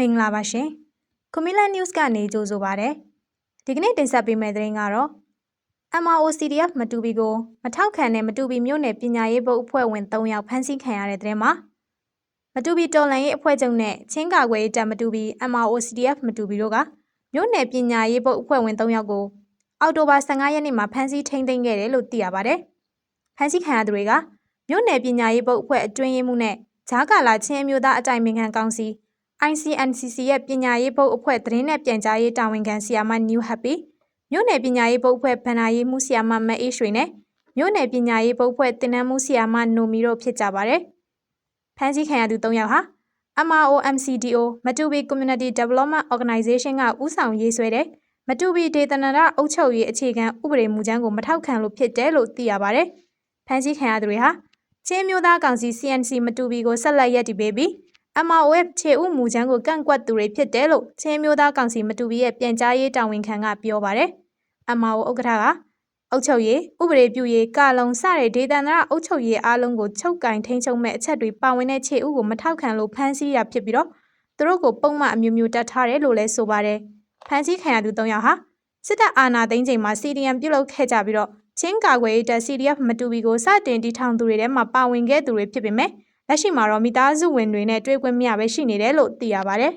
မင်္ဂလာပါရှင်။ကွန်မီလာ news ကနေကြိုဆိုပါရစေ။ဒီကနေ့တင်ဆက်ပေးမယ့်သတင်းကတော့ MROCDF မတူပီကိုမထောက်ခံတဲ့မတူပီမြို့နယ်ပညာရေးဘုတ်အဖွဲ့ဝင်3ယောက်ဖမ်းဆီးခံရတဲ့သတင်းမှာမတူပီတော်လန်ရေးအဖွဲ့ချုပ်နဲ့ချင်းကာကွယ်ရေးတပ်မတူပီ MROCDF မတူပီတို့ကမြို့နယ်ပညာရေးဘုတ်အဖွဲ့ဝင်3ယောက်ကိုအောက်တိုဘာ15ရက်နေ့မှာဖမ်းဆီးထိန်းသိမ်းခဲ့တယ်လို့သိရပါတယ်။ဖမ်းဆီးခံရသူတွေကမြို့နယ်ပညာရေးဘုတ်အဖွဲ့အတွင်းရေးမှူးနဲ့ဂျားကာလာချင်းအမျိုးသားအကြိုင်ပင်ခံကောင်စီ ICNCC ရဲ့ပညာရေးဘုတ်အဖွဲ့သတင်းနဲ့ပြန်ကြားရေးတာဝန်ခံဆီယာမ New Happy မြို့နယ်ပညာရေးဘုတ်အဖွဲ့ဗန္နာရေးမှုဆီယာမမအေးရွှေနဲ့မြို့နယ်ပညာရေးဘုတ်အဖွဲ့တင်နန်းမှုဆီယာမနိုမီတို့ဖြစ်ကြပါတယ်။ဖမ်းဆီးခံရသူ၃ယောက်ဟာ MROMCDO မတူပီ Community Development Organization ကဦးဆောင်ရေးဆွဲတဲ့မတူပီဒေသနာရအုပ်ချုပ်ရေးအခြေခံဥပဒေမူကြမ်းကိုမထောက်ခံလို့ဖြစ်တယ်လို့သိရပါတယ်။ဖမ်းဆီးခံရသူတွေဟာချင်းမျိုးသားကောင်စီ CNC မတူပီကိုဆက်လက်ရည်တည်ပေးပြီး MROF ခြေဥမူချမ်းကိုကန့်ကွက်သူတွေဖြစ်တယ်လို့ချင်းမျိုးသားကောင်စီမတူပီရဲ့ပြန်ကြားရေးတာဝန်ခံကပြောပါတယ်။ MRO ဥက္ကဋ္ဌကအုပ်ချုပ်ရေးဥပဒေပြုရေးကာလုံစတဲ့ဒေသနာအုပ်ချုပ်ရေးအားလုံးကိုချုပ်ကင်ထိန်းချုပ်မဲ့အချက်တွေပါဝင်တဲ့ခြေဥကိုမထောက်ခံလို့ဖမ်းဆီးရဖြစ်ပြီးတော့သူတို့ကိုပုံမှန်အမျိုးမျိုးတတ်ထားတယ်လို့လည်းဆိုပါတယ်။ဖမ်းဆီးခံရသူ၃ယောက်ဟာစစ်တပ်အာဏာသိမ်းချိန်မှာ CDM ပြုတ်လုခဲ့ကြပြီးတော့ချင်းကာကွယ်ရေးတပ် CDF မတူပီကိုစတင်တီထောင်သူတွေထဲမှာပါဝင်ခဲ့သူတွေဖြစ်ပေမဲ့ လက်ရှိမှာတော့မိသားစုဝင်တွေနဲ့တွေ့ခွင့်မရပဲရှိနေတယ်လို့သိရပါဗျ။